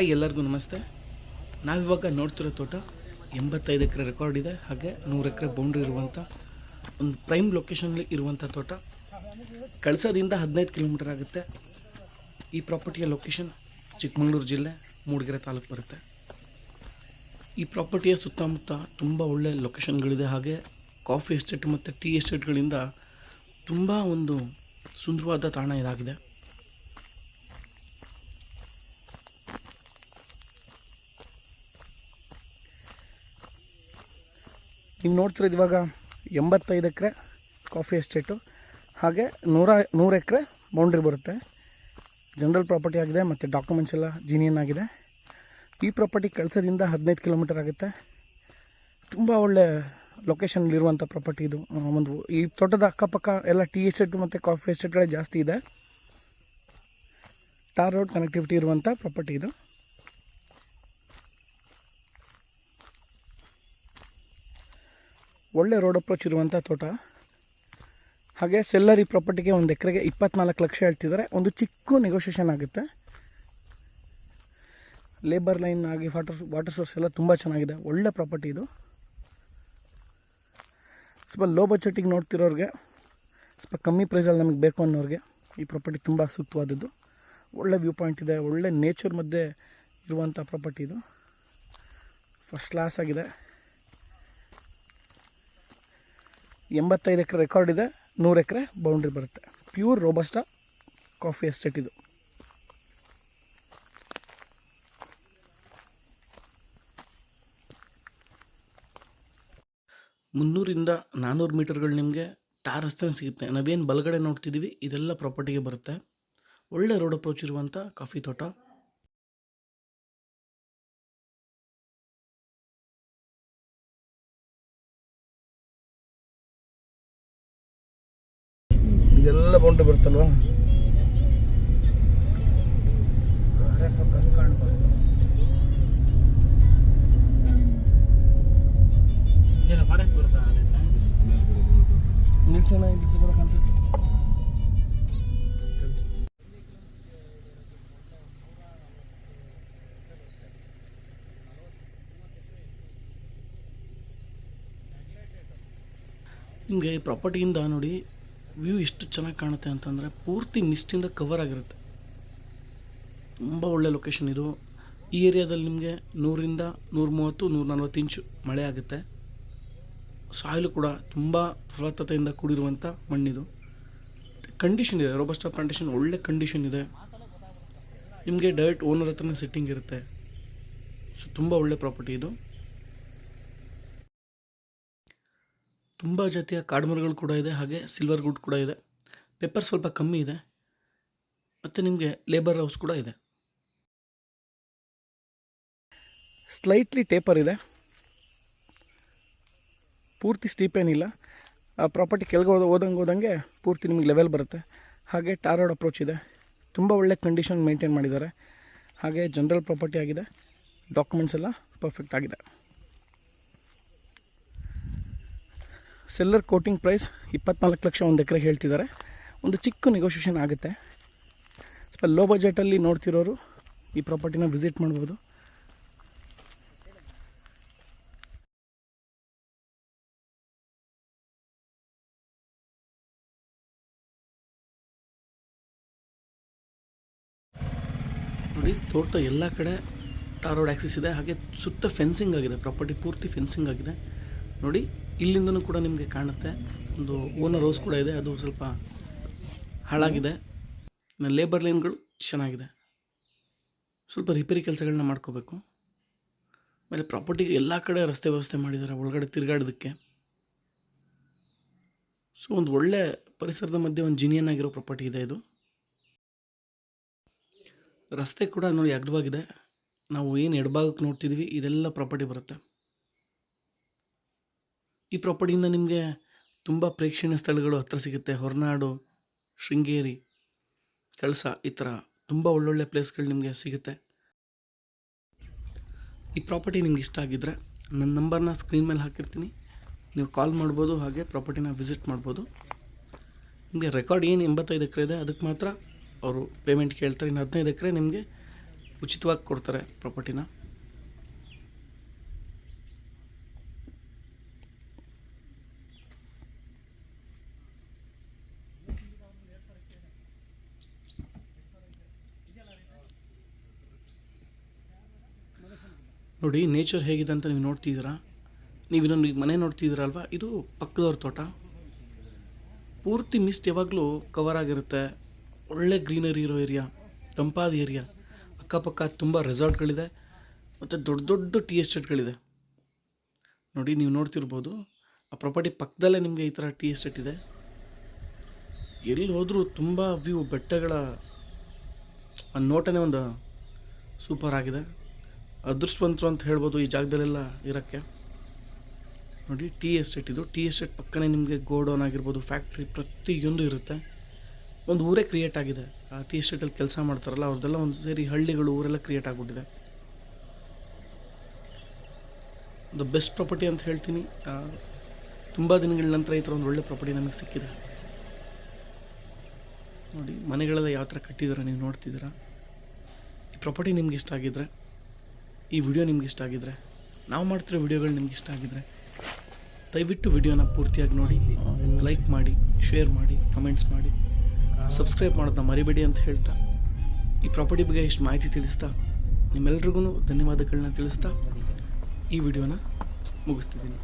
Hi ಎಲ್ಲರಿಗೂ ನಮಸ್ತೆ. ನಾವಿವಾಗ ನೋಡ್ತಿರೋ ತೋಟ ಎಂಬತ್ತೈದು ಎಕರೆ ರೆಕಾರ್ಡ್ ಇದೆ, ಹಾಗೆ ನೂರು ಎಕರೆ ಬೌಂಡ್ರಿ ಇರುವಂಥ ಒಂದು ಪ್ರೈಮ್ ಲೊಕೇಶನಲ್ಲಿ ಇರುವಂಥ ತೋಟ. ಕಳಸದಿಂದ ಹದಿನೈದು ಕಿಲೋಮೀಟರ್ ಆಗುತ್ತೆ. ಈ ಪ್ರಾಪರ್ಟಿಯ ಲೊಕೇಶನ್ ಚಿಕ್ಕಮಗಳೂರು ಜಿಲ್ಲೆ, ಮೂಡಿಗೆರೆ ತಾಲೂಕು ಬರುತ್ತೆ. ಈ ಪ್ರಾಪರ್ಟಿಯ ಸುತ್ತಮುತ್ತ ತುಂಬ ಒಳ್ಳೆ ಲೊಕೇಶನ್ಗಳಿದೆ ಹಾಗೆ ಕಾಫಿ ಎಸ್ಟೇಟ್ ಮತ್ತು ಟೀ ಎಸ್ಟೇಟ್ಗಳಿಂದ ತುಂಬ ಒಂದು ಸುಂದರವಾದ ತಾಣ ಇದಾಗಿದೆ. ನೀವು ನೋಡ್ತಿರೋದು ಇವಾಗ ಎಂಬತ್ತೈದು ಎಕರೆ ಕಾಫಿ ಎಸ್ಟೇಟು ಹಾಗೆ ನೂರ, ನೂರು ಎಕರೆ ಬೌಂಡ್ರಿ ಬರುತ್ತೆ. ಜನರಲ್ ಪ್ರಾಪರ್ಟಿ ಆಗಿದೆ, ಮತ್ತು ಡಾಕ್ಯುಮೆಂಟ್ಸ್ ಎಲ್ಲ ಜೀನಿಯನ್ ಆಗಿದೆ. ಈ ಪ್ರಾಪರ್ಟಿ ಕಳ್ಸೋದಿಂದ ಹದಿನೈದು ಕಿಲೋಮೀಟರ್ ಆಗುತ್ತೆ. ತುಂಬ ಒಳ್ಳೆ ಲೊಕೇಶನ್ಲಿರುವಂಥ ಪ್ರಾಪರ್ಟಿ ಇದು. ಒಂದು ಈ ತೋಟದ ಅಕ್ಕಪಕ್ಕ ಎಲ್ಲ ಟೀ ಎಸ್ಟೇಟು ಮತ್ತು ಕಾಫಿ ಎಸ್ಟೇಟ್ಗಳೇ ಜಾಸ್ತಿ ಇದೆ. ಟಾರ್ ರೋಡ್ ಕನೆಕ್ಟಿವಿಟಿ ಇರುವಂಥ ಪ್ರಾಪರ್ಟಿ ಇದು. ಒಳ್ಳೆ ರೋಡ್ ಅಪ್ರೋಚ್ ಇರುವಂಥ ತೋಟ. ಹಾಗೆ ಸೆಲ್ಲರಿ ಪ್ರಾಪರ್ಟಿಗೆ ಒಂದು ಎಕರೆಗೆ ಇಪ್ಪತ್ನಾಲ್ಕು ಲಕ್ಷ ಹೇಳ್ತಿದ್ದಾರೆ ಒಂದು ಚಿಕ್ಕ ನೆಗೋಷಿಯೇಷನ್ ಆಗುತ್ತೆ. ಲೇಬರ್ ಲೈನ್ ಆಗಿ ವಾಟರ್ ವಾಟರ್ ಸೋರ್ಸ್ ಎಲ್ಲ ತುಂಬ ಚೆನ್ನಾಗಿದೆ. ಒಳ್ಳೆ ಪ್ರಾಪರ್ಟಿ ಇದು. ಸ್ವಲ್ಪ ಲೋ ಬಜೆಟಿಗೆ ನೋಡ್ತಿರೋರಿಗೆ ಸ್ವಲ್ಪ ಕಮ್ಮಿ ಪ್ರೈಸಲ್ಲಿ ನಮಗೆ ಬೇಕು ಅನ್ನೋರಿಗೆ ಈ ಪ್ರಾಪರ್ಟಿ ತುಂಬ ಸೂಕ್ತವಾದದ್ದು. ಒಳ್ಳೆ ವ್ಯೂ ಪಾಯಿಂಟ್ ಇದೆ. ಒಳ್ಳೆ ನೇಚರ್ ಮಧ್ಯೆ ಇರುವಂಥ ಪ್ರಾಪರ್ಟಿ ಇದು. ಫಸ್ಟ್ ಕ್ಲಾಸ್ ಆಗಿದೆ. ಎಂಬತ್ತೈದು ಎಕರೆ ರೆಕಾರ್ಡ್ ಇದೆ, ನೂರು ಎಕರೆ ಬೌಂಡ್ರಿ ಬರುತ್ತೆ. ಪ್ಯೂರ್ ರೋಬಸ್ಟ ಕಾಫಿ ಎಸ್ಟೇಟ್ ಇದು. ಮುನ್ನೂರಿಂದ ನಾನ್ನೂರು ಮೀಟರ್ಗಳು ನಿಮಗೆ ಟಾರ್ ರಸ್ತೆ ಸಿಗುತ್ತೆ. ನಾವೇನು ಬಲಗಡೆ ನೋಡ್ತಿದ್ದೀವಿ ಇದೆಲ್ಲ ಪ್ರಾಪರ್ಟಿಗೆ ಬರುತ್ತೆ. ಒಳ್ಳೆ ರೋಡ್ ಅಪ್ರೋಚ್ ಇರುವಂಥ ಕಾಫಿ ತೋಟ. ಇದೆಲ್ಲ ಬೌಂಡ್ರಿ ಬರುತ್ತಲ್ವಾ ನಿಲ್ಸೋಣ ಬರಕಂತ ಹಿಂಗೆ ಪ್ರಾಪರ್ಟಿಯಿಂದ ನೋಡಿ ವ್ಯೂ ಎಷ್ಟು ಚೆನ್ನಾಗಿ ಕಾಣುತ್ತೆ ಅಂತಂದರೆ ಪೂರ್ತಿ ಮಿಸ್ಟಿಂದ ಕವರ್ ಆಗಿರುತ್ತೆ. ತುಂಬ ಒಳ್ಳೆ ಲೊಕೇಶನ್ ಇದು. ಈ ಏರಿಯಾದಲ್ಲಿ ನಿಮಗೆ ನೂರಿಂದ ನೂರ ಮೂವತ್ತು ನೂರ ನಲ್ವತ್ತು ಇಂಚು ಮಳೆ ಆಗುತ್ತೆ. ಸಾಯಿಲು ಕೂಡ ತುಂಬ ಫಲವತ್ತತೆಯಿಂದ ಕೂಡಿರುವಂಥ ಮಣ್ಣಿದು. ಕಂಡೀಷನ್ ಇದೆ ರೋಬಸ್ಟಾ ಪ್ಲಾಂಟೇಷನ್ ಒಳ್ಳೆ ಕಂಡೀಷನ್ ಇದೆ. ನಿಮಗೆ ಡೈರೆಕ್ಟ್ ಓನರ್ ಹತ್ರನೇ ಸೆಟ್ಟಿಂಗ್ ಇರುತ್ತೆ. ಸೊ ತುಂಬ ಒಳ್ಳೆ ಪ್ರಾಪರ್ಟಿ ಇದು. ತುಂಬ ಜಾತಿಯ ಕಾಡುಮರಗಳು ಕೂಡ ಇದೆ, ಹಾಗೆ ಸಿಲ್ವರ್ ಗುಡ್ ಕೂಡ ಇದೆ. ಪೆಪ್ಪರ್ ಸ್ವಲ್ಪ ಕಮ್ಮಿ ಇದೆ. ಮತ್ತು ನಿಮಗೆ ಲೇಬರ್ ಹೌಸ್ ಕೂಡ ಇದೆ. ಸ್ಲೈಟ್ಲಿ ಟೇಪರ್ ಇದೆ. ಪೂರ್ತಿ ಸ್ಟೀಪ್ ಏನಿಲ್ಲ. ಆ ಪ್ರಾಪರ್ಟಿ ಕೆಳಗೆ ಹೋದ ಹೋದಂಗೆ ಹೋದಂಗೆ ಪೂರ್ತಿ ನಿಮಗೆ ಲೆವೆಲ್ ಬರುತ್ತೆ. ಹಾಗೆ ಟಾರೋಡ್ ಅಪ್ರೋಚ್ ಇದೆ. ತುಂಬ ಒಳ್ಳೆ ಕಂಡೀಷನ್ ಮೇಂಟೈನ್ ಮಾಡಿದ್ದಾರೆ. ಹಾಗೆ ಜನರಲ್ ಪ್ರಾಪರ್ಟಿ ಆಗಿದೆ. ಡಾಕ್ಯುಮೆಂಟ್ಸ್ ಎಲ್ಲ ಪರ್ಫೆಕ್ಟ್ ಆಗಿದೆ. ಸೆಲ್ಲರ್ ಕೋಟಿಂಗ್ ಪ್ರೈಸ್ ಇಪ್ಪತ್ನಾಲ್ಕು ಲಕ್ಷ ಒಂದು ಎಕರೆ ಹೇಳ್ತಿದ್ದಾರೆ. ಒಂದು ಚಿಕ್ಕ ನೆಗೋಷಿಯೇಷನ್ ಆಗುತ್ತೆ. ಸ್ವಲ್ಪ ಲೋ ಬಜೆಟಲ್ಲಿ ನೋಡ್ತಿರೋರು ಈ ಪ್ರಾಪರ್ಟಿನ ವಿಸಿಟ್ ಮಾಡ್ಬೋದು. ನೋಡಿ ತೋಟ ಎಲ್ಲ ಕಡೆ ಟಾರ್ ರೋಡ್ ಆ್ಯಕ್ಸಿಸ್ ಇದೆ. ಹಾಗೆ ಸುತ್ತ ಫೆನ್ಸಿಂಗ್ ಆಗಿದೆ. ಪ್ರಾಪರ್ಟಿ ಪೂರ್ತಿ ಫೆನ್ಸಿಂಗ್ ಆಗಿದೆ. ನೋಡಿ ಇಲ್ಲಿಂದನೂ ಕೂಡ ನಿಮಗೆ ಕಾಣುತ್ತೆ. ಒಂದು ಓನರ್ ಹೌಸ್ ಕೂಡ ಇದೆ. ಅದು ಸ್ವಲ್ಪ ಹಾಳಾಗಿದೆ. ಲೇಬರ್ ಲೈನ್ಗಳು ಚೆನ್ನಾಗಿದೆ. ಸ್ವಲ್ಪ ರಿಪೇರಿ ಕೆಲಸಗಳನ್ನ ಮಾಡ್ಕೋಬೇಕು. ಆಮೇಲೆ ಪ್ರಾಪರ್ಟಿಗೆ ಎಲ್ಲ ಕಡೆ ರಸ್ತೆ ವ್ಯವಸ್ಥೆ ಮಾಡಿದ್ದಾರೆ ಒಳಗಡೆ ತಿರುಗಾಡೋದಕ್ಕೆ. ಸೊ ಒಂದು ಒಳ್ಳೆ ಪರಿಸರದ ಮಧ್ಯೆ ಒಂದು ಜಿನಿಯನ್ ಆಗಿರೋ ಪ್ರಾಪರ್ಟಿ ಇದೆ ಇದು. ರಸ್ತೆ ಕೂಡ ನೋಡಿ ಅಗ್ಗವಾಗಿದೆ ನಾವು ಏನು ಎಡಭಾಗಕ್ಕೆ ನೋಡ್ತಿದ್ವಿ, ಇದೆಲ್ಲ ಪ್ರಾಪರ್ಟಿ ಬರುತ್ತೆ. ಈ ಪ್ರಾಪರ್ಟಿಯಿಂದ ನಿಮಗೆ ತುಂಬ ಪ್ರೇಕ್ಷಣೀಯ ಸ್ಥಳಗಳು ಹತ್ರ ಸಿಗುತ್ತೆ. ಹೊರನಾಡು, ಶೃಂಗೇರಿ, ಕಳಸ ಈ ಥರ ತುಂಬ ಒಳ್ಳೊಳ್ಳೆ ಪ್ಲೇಸ್ಗಳು ನಿಮಗೆ ಸಿಗುತ್ತೆ. ಈ ಪ್ರಾಪರ್ಟಿ ನಿಮ್ಗೆ ಇಷ್ಟ ಆಗಿದ್ದರೆ ನನ್ನ ನಂಬರ್ನ ಸ್ಕ್ರೀನ್ ಮೇಲೆ ಹಾಕಿರ್ತೀನಿ. ನೀವು ಕಾಲ್ ಮಾಡ್ಬೋದು ಹಾಗೆ ಪ್ರಾಪರ್ಟಿನ ವಿಸಿಟ್ ಮಾಡ್ಬೋದು. ನಿಮಗೆ ರೆಕಾರ್ಡ್ ಏನು ಎಂಬತ್ತೈದು ಎಕರೆ ಇದೆ, ಅದಕ್ಕೆ ಮಾತ್ರ ಅವರು ಪೇಮೆಂಟ್ ಕೇಳ್ತಾರೆ. ಇನ್ನು ಹದಿನೈದು ಎಕರೆ ನಿಮಗೆ ಉಚಿತವಾಗಿ ಕೊಡ್ತಾರೆ ಪ್ರಾಪರ್ಟಿನ ನೋಡಿ ನೇಚರ್ ಹೇಗಿದೆ ಅಂತ ನೀವು ನೋಡ್ತಿದ್ದೀರಾ? ನೀವು ಈಗ ಮನೆ ನೋಡ್ತಿದ್ದೀರಲ್ವ? ಇದು ಪಕ್ಕದವ್ರ ತೋಟ. ಪೂರ್ತಿ ಮಿಸ್ಟ್ ಯಾವಾಗಲೂ ಕವರ್ ಆಗಿರುತ್ತೆ. ಒಳ್ಳೆ ಗ್ರೀನರಿ ಇರೋ ಏರಿಯಾ ತಂಪಾದ ಏರಿಯಾ ಅಕ್ಕಪಕ್ಕ ತುಂಬ ರೆಸಾರ್ಟ್ಗಳಿದೆ ಮತ್ತು ದೊಡ್ಡ ದೊಡ್ಡ ಟೀ ಎಸ್ಟೇಟ್ಗಳಿದೆ ನೋಡಿ, ನೀವು ನೋಡ್ತಿರ್ಬೋದು. ಆ ಪ್ರಾಪರ್ಟಿ ಪಕ್ಕದಲ್ಲೇ ನಿಮಗೆ ಈ ಥರ ಟೀ ಎಸ್ಟೇಟ್ ಇದೆ. ಎಲ್ಲಿ ಹೋದರೂ ತುಂಬ ವ್ಯೂ ಬೆಟ್ಟಗಳ ಆ ನೋಟನೇ ಒಂದು ಸೂಪರ್ ಆಗಿದೆ. ಅದೃಷ್ಟವಂತರು ಅಂತ ಹೇಳ್ಬೋದು ಈ ಜಾಗದಲ್ಲೆಲ್ಲ ಇರೋಕ್ಕೆ. ನೋಡಿ, ಟೀ ಎಸ್ಟೇಟ್ ಇದು. ಟೀ ಎಸ್ಟೇಟ್ ಪಕ್ಕನೇ ನಿಮಗೆ ಗೋಡೌನ್ ಆಗಿರ್ಬೋದು, ಫ್ಯಾಕ್ಟ್ರಿ ಪ್ರತಿಯೊಂದು ಇರುತ್ತೆ. ಒಂದು ಊರೇ ಕ್ರಿಯೇಟ್ ಆಗಿದೆ. ಆ ಟೀ ಎಸ್ಟೇಟಲ್ಲಿ ಕೆಲಸ ಮಾಡ್ತಾರಲ್ಲ, ಅವ್ರದ್ದೆಲ್ಲ ಒಂದು ಸೇರಿ ಹಳ್ಳಿಗಳು, ಊರೆಲ್ಲ ಕ್ರಿಯೇಟ್ ಆಗಿಬಿಟ್ಟಿದೆ. ದ ಬೆಸ್ಟ್ ಪ್ರಾಪರ್ಟಿ ಅಂತ ಹೇಳ್ತೀನಿ. ತುಂಬ ದಿನಗಳ ನಂತರ ಈ ಥರ ಒಂದು ಒಳ್ಳೆ ಪ್ರಾಪರ್ಟಿ ನಮಗೆ ಸಿಕ್ಕಿದೆ. ನೋಡಿ ಮನೆಗಳೆಲ್ಲ ಯಾವ ಥರ ಕಟ್ಟಿದ್ದೀರಾ ನೀವು ನೋಡ್ತಿದ್ದೀರಾ? ಈ ಪ್ರಾಪರ್ಟಿ ನಿಮ್ಗೆ ಇಷ್ಟ ಆಗಿದ್ರೆ ಈ ವಿಡಿಯೋ ನಿಮ್ಗೆ ಇಷ್ಟ ಆಗಿದ್ರೆ, ನಾವು ಮಾಡ್ತಿರೋ ವಿಡಿಯೋಗಳು ನಿಮ್ಗೆ ಇಷ್ಟ ಆಗಿದ್ರೆ, ದಯವಿಟ್ಟು ವಿಡಿಯೋನ ಪೂರ್ತಿಯಾಗಿ ನೋಡಿ ಲೈಕ್ ಮಾಡಿ ಶೇರ್ ಮಾಡಿ ಕಮೆಂಟ್ಸ್ ಮಾಡಿ. ಸಬ್ಸ್ಕ್ರೈಬ್ ಮಾಡೋದನ್ನ ಮರಿಬೇಡಿ ಅಂತ ಹೇಳ್ತಾ, ಈ ಪ್ರಾಪರ್ಟಿ ಬಗ್ಗೆ ಇಷ್ಟು ಮಾಹಿತಿ ತಿಳಿಸ್ತಾ, ನಿಮ್ಮೆಲ್ರಿಗೂ ಧನ್ಯವಾದಗಳನ್ನ ತಿಳಿಸ್ತಾ, ಈ ವಿಡಿಯೋನ ಮುಗಿಸ್ತಿದ್ದೀನಿ.